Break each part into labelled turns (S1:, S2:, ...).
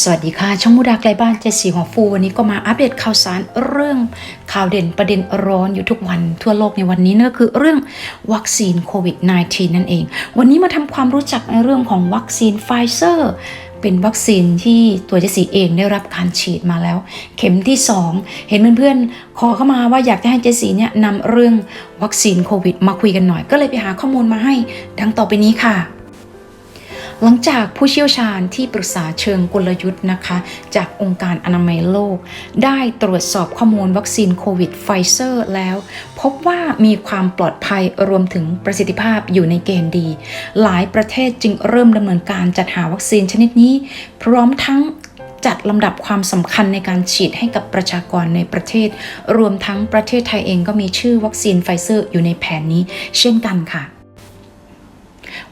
S1: สวัสดีค่ะ ช่องมูดาไกลบ้านเจสีหัวฟู วันนี้ก็มาอัปเดตข่าวสารเรื่องข่าวเด่นประเด็นร้อนอยู่ทุกวันทั่วโลกในวันนี้นั่นก็คือเรื่องวัคซีนโควิด -19 นั่นเอง วันนี้มาทำความรู้จักในเรื่องของวัคซีนไฟเซอร์เป็นวัคซีนที่ตัวเจสีเองได้รับการฉีดมาแล้ว เข็มที่ 2 เห็นเพื่อนๆขอเข้ามาว่าอยากจะให้เจสีเนี่ยนำเรื่องวัคซีนโควิด มาคุยกันหน่อย ก็เลยไปหาข้อมูลมาให้ ดังต่อไปนี้ค่ะ หลังจากผู้เชี่ยวชาญที่ปรึกษาเชิงกลยุทธ์นะคะ จากองค์การอนามัยโลก ได้ตรวจสอบข้อมูลวัคซีนโควิดไฟเซอร์แล้ว พบว่ามีความปลอดภัยรวมถึงประสิทธิภาพอยู่ในเกณฑ์ดี หลายประเทศจึงเริ่มดำเนินการจัดหาวัคซีนชนิดนี้ พร้อมทั้งจัดลำดับความสำคัญในการฉีดให้กับประชากรในประเทศ รวมทั้งประเทศไทยเองก็มีชื่อวัคซีนไฟเซอร์อยู่ในแผนนี้ เช่นกันค่ะ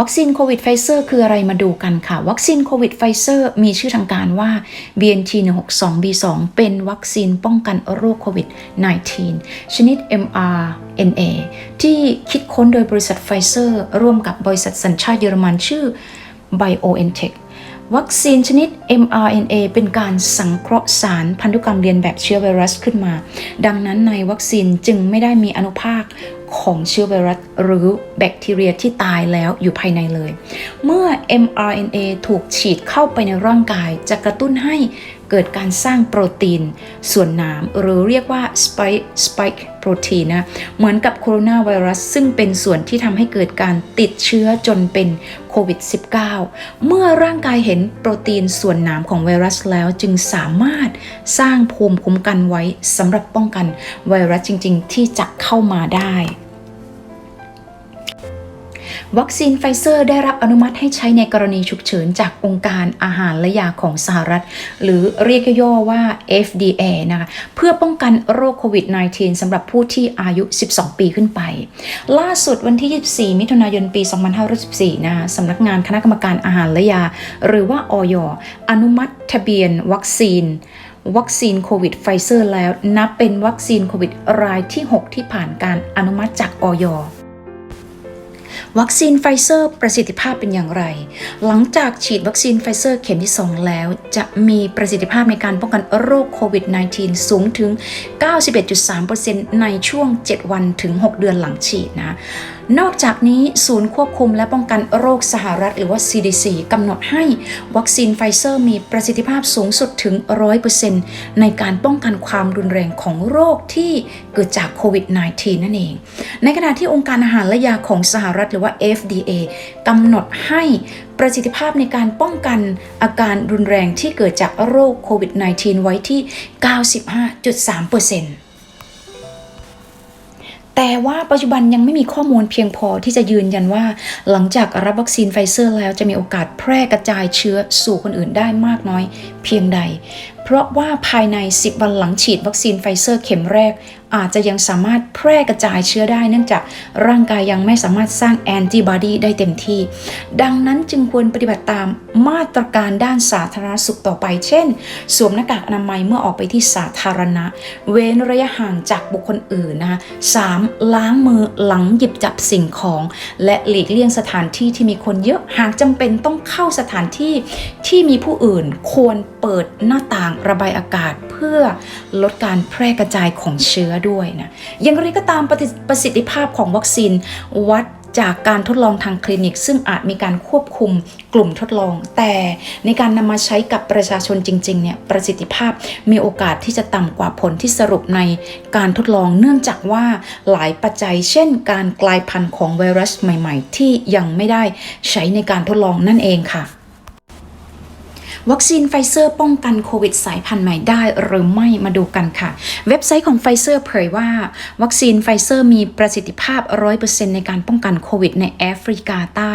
S1: วัคซีนโควิดไฟเซอร์คืออะไรมาดูกันค่ะ วัคซีนโควิดไฟเซอร์มีชื่อทางการว่า BNT162B2 เป็นวัคซีนป้องกันโรคโควิด -19 ชนิด mRNA ที่คิดค้นโดยบริษัทไฟเซอร์ร่วมกับบริษัทสัญชาติเยอรมันชื่อ BioNTech วัคซีนชนิด mRNA เป็นการสังเคราะห์สารพันธุกรรมเรียนแบบเชื้อไวรัสขึ้นมา ดังนั้นในวัคซีนจึงไม่ได้มีอนุภาค ของเชื้อไวรัสหรือแบคทีเรียที่ตายแล้วอยู่ภายในเลย เมื่อ mRNA ถูกฉีดเข้าไปในร่างกาย จะกระตุ้นให้เกิดการสร้างโปรตีน ส่วนหนามหรือเรียกว่า spike spike protein นะ เหมือนกับโคโรนาไวรัส ซึ่งเป็นส่วนที่ทำให้เกิดการติดเชื้อจนเป็นโควิด -19 เมื่อร่างกายเห็นโปรตีนส่วนหนามของไวรัสแล้วจึงสามารถสร้างภูมิคุ้มกันไว้สำหรับป้องกันไวรัสจริง ๆ ที่จะเข้ามาได้ วัคซีนไฟเซอร์ได้รับอนุมัติให้ใช้ในกรณีฉุกเฉินจากองค์การอาหารและยาของสหรัฐ หรือเรียกย่อว่า FDA นะคะเพื่อป้องกันโรคโควิด -19 สำหรับผู้ที่อายุ 12 ปีขึ้นไป ล่าสุดวันที่ 24 มิถุนายนปี 2514นะคะสำนักงานคณะกรรมการอาหารและยา หรือว่าอยอนุมัติทะเบียนวัคซีนวัคซีนโควิดไฟเซอร์แล้ว นับเป็นวัคซีนโควิดรายที่ 6 ที่ผ่านการอนุมัติจากอย วัคซีนไฟเซอร์ประสิทธิภาพเป็นอย่างไร หลังจากฉีดวัคซีนไฟเซอร์เข็มที่ 2 แล้ว จะมีประสิทธิภาพในการป้องกันโรคโควิด -19 สูงถึง 91.3%ในช่วง 7 วันถึง 6 เดือนหลังฉีดนะนอกจากนี้ศูนย์ควบคุมและป้องกันโรคสหรัฐหรือว่า CDC กำหนดให้วัคซีนไฟเซอร์มีประสิทธิภาพสูงสุดถึง 100%ในการป้องกันความรุนแรงของโรคที่เกิดจากโควิด -19 นั่นเอง ในขณะที่องค์การอาหารและยาของสหรัฐหรือว่า FDA กำหนดให้ประสิทธิภาพในการป้องกันอาการรุนแรงที่เกิดจากโรคโควิด -19 ไว้ที่ 95.3% แต่ว่าปัจจุบันยังไม่มีข้อมูลเพียงพอที่จะยืนยันว่า หลังจากรับวัคซีนไฟเซอร์แล้วจะมีโอกาสแพร่กระจายเชื้อสู่คนอื่นได้มากน้อย เพียงใด เพราะว่าภายใน 10 วันหลังฉีดวัคซีนไฟเซอร์เข็มแรก อาจจะยังสามารถแพร่กระจายเชื้อได้ เนื่องจากร่างกายยังไม่สามารถสร้างแอนติบอดีได้เต็มที่ ดังนั้นจึงควรปฏิบัติตามมาตรการด้านสาธารณสุขต่อไป เช่น สวมหน้ากากอนามัยเมื่อออกไปที่สาธารณะ เว้นระยะห่างจากบุคคลอื่นนะคะสามล้างมือหลังหยิบจับสิ่งของ และหลีกเลี่ยงสถานที่ที่มีคนเยอะ หากจำเป็นต้องเข้าสถานที่ที่มีผู้อื่นควร เปิดหน้าต่างระบายอากาศเพื่อลดการแพร่กระจายของเชื้อด้วยนะอย่างไรก็ตามประสิประสิทธิภาพของวัคซีนวัดจากการทดลองทางคลินิก ซึ่งอาจมีการควบคุมกลุ่มทดลอง แต่ในการนำมาใช้กับประชาชนจริงๆเนี่ยประสิทธิภาพมีโอกาสที่จะต่ำกว่าผลที่สรุปในการทดลอง เนื่องจากว่าหลายปัจจัย เช่น การกลายพันธุ์ของไวรัสใหม่ ๆ ที่ยังไม่ได้ใช้ในการทดลองนั่นเองค่ะ วัคซีนไฟเซอร์ป้องกันโควิดสายพันธุ์ใหม่ได้หรือไม่มาดูกันค่ะ เว็บไซต์ของไฟเซอร์เผยว่า วัคซีนไฟเซอร์มีประสิทธิภาพ 100%ในการป้องกันโควิดในแอฟริกาใต้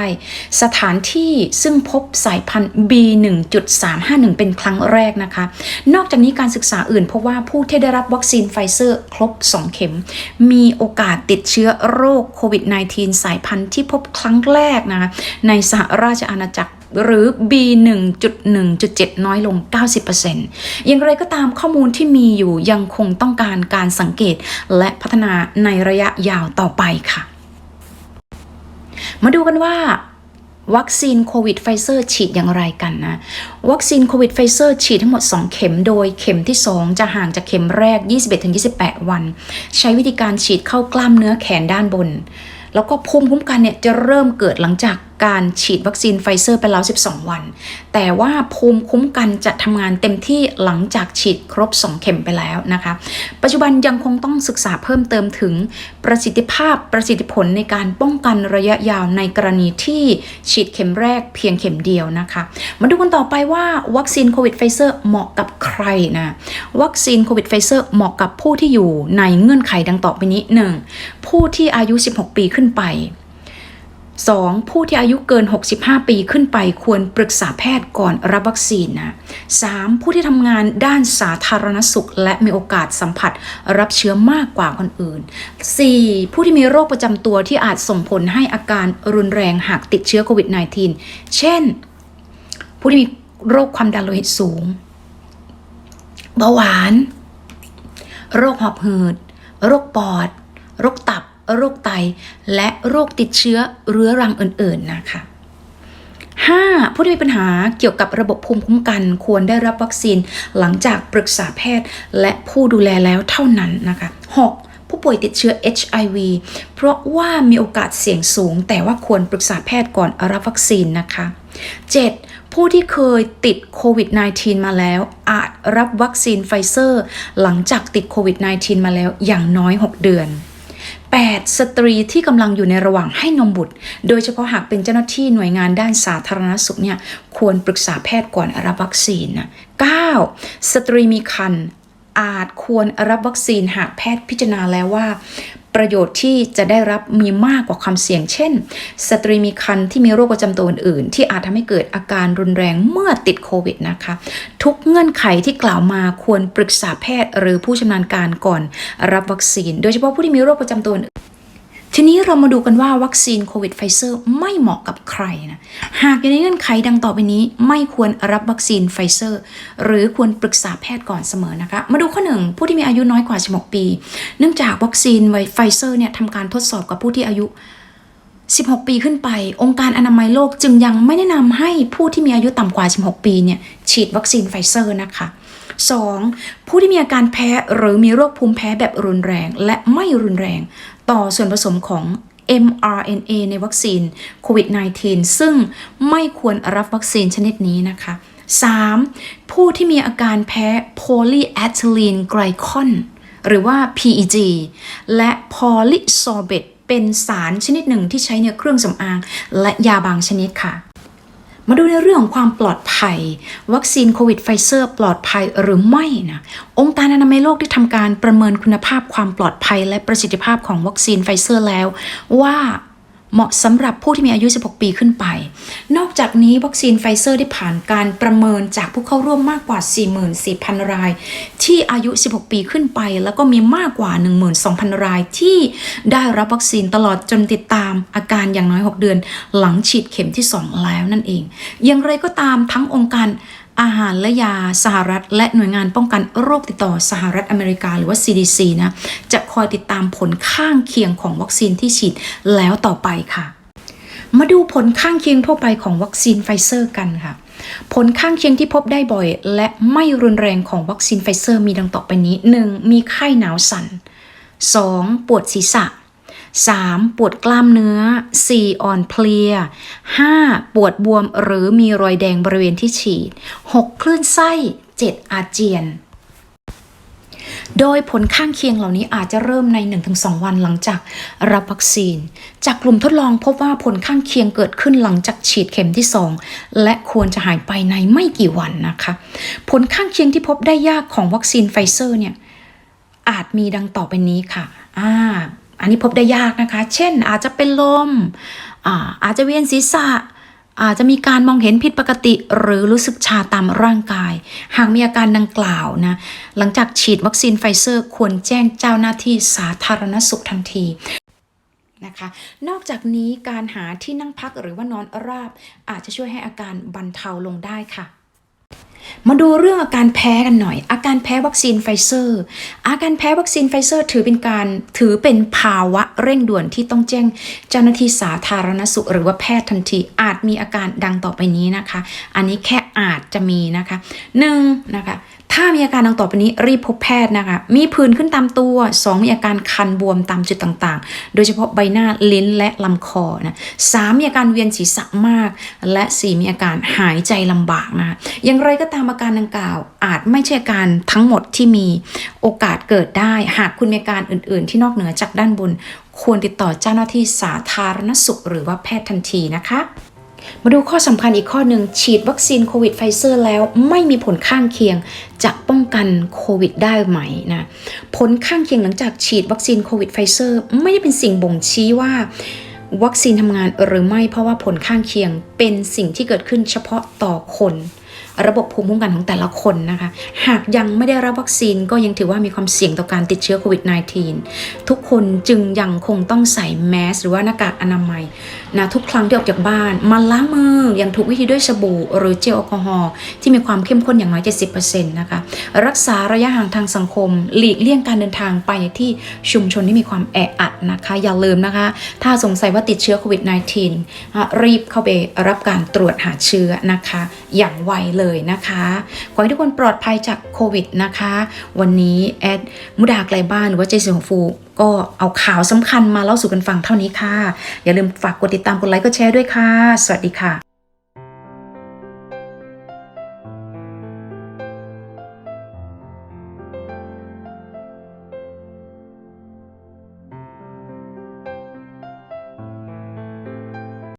S1: สถานที่ซึ่งพบสายพันธุ์ B1.351 เป็นครั้งแรกนะคะ นอกจากนี้การศึกษาอื่นพบว่าผู้ที่ได้รับวัคซีนไฟเซอร์ครบ 2 เข็ม มีโอกาสติดเชื้อโรคโควิด -19 สายพันธุ์ที่พบครั้งแรกนะคะในสหราชอาณาจักร หรือ B1.1.7 น้อยลง 90%อย่างไรก็ตามข้อมูลที่มีอยู่ยังคงต้องการการสังเกตและพัฒนาในระยะยาวต่อไปค่ะ มาดูกันว่าวัคซีนโควิดไฟเซอร์ฉีดอย่างไรกันนะ วัคซีนโควิดไฟเซอร์ฉีดทั้งหมด 2 เข็มโดยเข็มที่ 2 จะห่างจากเข็มแรก 21-28 วัน ใช้วิธีการฉีดเข้ากล้ามเนื้อแขนด้านบน แล้วก็ภูมิคุ้มกันเนี่ยจะเริ่มเกิดหลังจาก การฉีดวัคซีนไฟเซอร์ไปแล้ว 12 วัน แต่ว่าภูมิคุ้มกันจะทำงานเต็มที่หลังจากฉีดครบ 2 เข็มไปแล้วนะคะ ปัจจุบันยังคงต้องศึกษาเพิ่มเติมถึงประสิทธิภาพประสิทธิผลในการป้องกันระยะยาวในกรณีที่ฉีดเข็มแรกเพียงเข็มเดียวนะคะ มาดูกันต่อไปว่าวัคซีนโควิดไฟเซอร์เหมาะกับใครนะ วัคซีนโควิดไฟเซอร์เหมาะกับผู้ที่อยู่ในเงื่อนไขดังต่อไปนี้ 1. ผู้ที่อายุ 16 ปีขึ้นไป 2. ผู้ที่อายุเกิน 65 ปีขึ้นไปควรปรึกษาแพทย์ก่อนรับวัคซีนนะ 3. ผู้ที่ทำงานด้านสาธารณสุข และมีโอกาสสัมผัสรับเชื้อมากกว่าคนอื่น 4. ผู้ที่มีโรคประจำตัวที่อาจส่งผลให้อาการรุนแรงหากติดเชื้อโควิด -19 เช่น ผู้ที่มีโรคความดันโลหิตสูง เบาหวาน โรคหอบหืด โรคปอด โรคตับ โรคไต และโรคติดเชื้อเรื้อรังอื่นๆนะคะ 5. ผู้ที่มีปัญหาเกี่ยวกับระบบภูมิคุ้มกัน ควรได้รับวัคซีนหลังจากปรึกษาแพทย์ และผู้ดูแลแล้วเท่านั้นนะคะ 6. ผู้ป่วยติดเชื้อ HIV เพราะว่ามีโอกาสเสี่ยงสูง แต่ว่าควรปรึกษาแพทย์ก่อนรับวัคซีนนะคะ 7. ผู้ที่เคยติดโควิด -19 มาแล้ว อาจรับวัคซีนไฟเซอร์ หลังจากติดโควิด -19 มาแล้วอย่างน้อย 6 เดือน 8. สตรีที่กำลังอยู่ในระหว่างให้นมบุตร โดยเฉพาะหากเป็นเจ้าหน้าที่หน่วยงานด้านสาธารณสุขเนี่ยควรปรึกษาแพทย์ก่อนรับวัคซีนนะ 9. สตรีมีครรภ์อาจควรรับวัคซีนหากแพทย์พิจารณาแล้วว่า ประโยชน์ที่จะได้รับมีมากกว่าความเสี่ยง เช่น สตรีมีครรภ์ที่มีโรคประจำตัวอื่นๆ ที่อาจทำให้เกิดอาการรุนแรงเมื่อติดโควิดนะคะ ทุกเงื่อนไขที่กล่าวมาควรปรึกษาแพทย์หรือผู้ชำนาญการก่อนรับวัคซีน โดยเฉพาะผู้ที่มีโรคประจำตัวอื่น ทีนี้เรามาดูกันว่าวัคซีนโควิดไฟเซอร์ไม่เหมาะกับใครนะ หากอยู่ในเงื่อนไขดังต่อไปนี้ ไม่ควรรับวัคซีนไฟเซอร์ หรือควรปรึกษาแพทย์ก่อนเสมอนะคะ มาดูข้อหนึ่งผู้ที่มีอายุน้อยกว่า 16 ปี เนื่องจากวัคซีนไฟเซอร์เนี่ยทำการทดสอบกับผู้ที่อายุ 16 ปีขึ้นไป องค์การอนามัยโลกจึงยังไม่แนะนำให้ผู้ที่มีอายุต่ำกว่า 16 ปีเนี่ยฉีดวัคซีนไฟเซอร์นะคะ 2. ผู้ที่มีอาการแพ้หรือมีโรคภูมิแพ้แบบรุนแรง และไม่รุนแรง ต่อส่วนผสมของ mRNA ในวัคซีนโควิด -19 ซึ่งไม่ควรรับวัคซีนชนิดนี้นะคะ 3. ผู้ที่มีอาการแพ้ polyethylene glycol หรือว่า PEG และ polysorbate เป็นสารชนิดหนึ่งที่ใช้ในเครื่องสำอางและยาบางชนิดค่ะ มาดูในเรื่องของความปลอดภัย วัคซีนโควิดไฟเซอร์ปลอดภัยหรือไม่นะองค์การอนามัยโลกได้ทำการประเมินคุณภาพความปลอดภัยและประสิทธิภาพของวัคซีนไฟเซอร์แล้ว ว่า เหมาะสำหรับผู้ที่มีอายุ 16 ปีขึ้นไป นอกจากนี้วัคซีนไฟเซอร์ได้ผ่านการประเมินจากผู้เข้าร่วมมากกว่า 44,000 ราย ที่อายุ 16 ปีขึ้นไป แล้วก็มีมากกว่า 12,000 รายที่ได้รับวัคซีนตลอดจนติดตามอาการอย่างน้อย 6 เดือน หลังฉีดเข็มที่ 2 แล้วนั่นเอง อย่างไรก็ตามทั้งองค์การ อาหารและยาสหรัฐ และหน่วยงานป้องกันโรคติดต่อสหรัฐอเมริกาหรือว่า CDC นะจะคอยติดตามผลข้างเคียงของวัคซีนที่ฉีดแล้วต่อไปค่ะ มาดูผลข้างเคียงทั่วไปของวัคซีนไฟเซอร์กันค่ะผลข้างเคียงที่พบได้บ่อย และไม่รุนแรงของวัคซีนไฟเซอร์มีดังต่อไปนี้ 1. มีไข้หนาวสัน่น 2. ปวดศีรษะ 3. ปวดกล้ามเนื้อ 4. อ่อนเพลีย 5. ปวดบวมหรือมีรอยแดงบริเวณที่ฉีด 6. คลื่นไส้ 7. อาเจียน โดยผลข้างเคียงเหล่านี้อาจจะเริ่มใน 1-2 วันหลังจากรับวัคซีน จากกลุ่มทดลองพบว่าผลข้างเคียงเกิดขึ้นหลังจากฉีดเข็มที่ 2 และควรจะหายไปในไม่กี่วันนะคะ ผลข้างเคียงที่พบได้ยากของวัคซีนไฟเซอร์เนี่ยอาจมีดังต่อไปนี้ค่ะ อ่า อันนี้พบได้ยากนะคะ เช่นอาจจะเป็นลมอาอาจจะเวียนศีรษะ อาจจะมีการมองเห็นผิดปกติหรือรู้สึกชาตามร่างกาย หากมีอาการดังกล่าวนะ หลังจากฉีดวัคซีนไฟเซอร์ควรแจ้งเจ้าหน้าที่สาธารณสุขทันทีนะคะ นอกจากนี้การหาที่นั่งพักหรือว่านอนราบ อาจจะช่วยให้อาการบรรเทาลงได้ค่ะ มาดูเรื่องอาการแพ้กันหน่อย อาการแพ้วัคซีนไฟเซอร์ อาการแพ้วัคซีนไฟเซอร์ ถือเป็นการถือเป็นภาวะเร่งด่วนที่ต้องแจ้งเจ้าหน้าที่สาธารณสุข หรือว่าแพทย์ทันทีอาจมีอาการดังต่อไปนี้นะคะ อันนี้แค่อาจจะมีนะคะหนึ่งนะคะถ้ามีอาการดังต่อไปนี้รีบพบแพทย์นะคะ มีผื่นขึ้นตามตัว 2 มีอาการคันบวมตามจุดต่างๆ โดยเฉพาะใบหน้าลิ้นและลำคอนะสามมีอาการเวียนศีรษะมาก และ 4 มีอาการหายใจลำบากนะะอย่างไรก็ตามอาการดังกล่าว อาจไม่ใช่อาการทั้งหมดที่มีโอกาสเกิดได้ หากคุณมีอาการอื่น ๆ ที่นอกเหนือจากด้านบน ควรติดต่อเจ้าหน้าที่สาธารณสุข หรือว่าแพทย์ทันทีนะคะ มาดูข้อสำคัญอีกข้อหนึ่งฉีดวัคซีนโควิดไฟเซอร์แล้วไม่มีผลข้างเคียง จะป้องกันโควิดได้ไหมนะผลข้างเคียงหลังจากฉีดวัคซีนโควิดไฟเซอร์ไม่ได้เป็นสิ่งบ่งชี้ว่าวัคซีนทำงานหรือไม่เพราะว่าผลข้างเคียงเป็นสิ่งที่เกิดขึ้นเฉพาะต่อคน ระบบภูมิคุ้มกันของแต่ละคนนะคะ หากยังไม่ได้รับวัคซีนก็ยังถือว่ามีความเสี่ยงต่อการติดเชื้อโควิด -19 ทุกคนจึงยังคงต้องใส่แมสหรือว่าหน้ากากอนามัยนะทุกครั้งที่ออกจากบ้านมาล้างมืออย่างถูกวิธีด้วยสบู่หรือเจลแอลกอฮอล์ที่มีความเข้มข้นอย่างน้อย 70%นะคะรักษาระยะห่างทางสังคม หลีกเลี่ยงการเดินทางไปที่ชุมชนที่มีความแออัดนะคะ อย่าลืมนะคะ ถ้าสงสัยว่าติดเชื้อโควิด -19 รีบเข้าไปรับการตรวจหาเชื้อนะคะ อย่างไวเลยนะคะขอให้ทุกคนปลอดภัยจากโควิดนะคะ วันนี้แอดมุดาไกลบ้านหรือว่าเจสันของฟู ก็เอาข่าวสำคัญมาเล่าสู่กันฟังเท่านี้ค่ะ อย่าลืมฝากกดติดตามกดไลค์กดแชร์ด้วยค่ะ สวัสดีค่ะ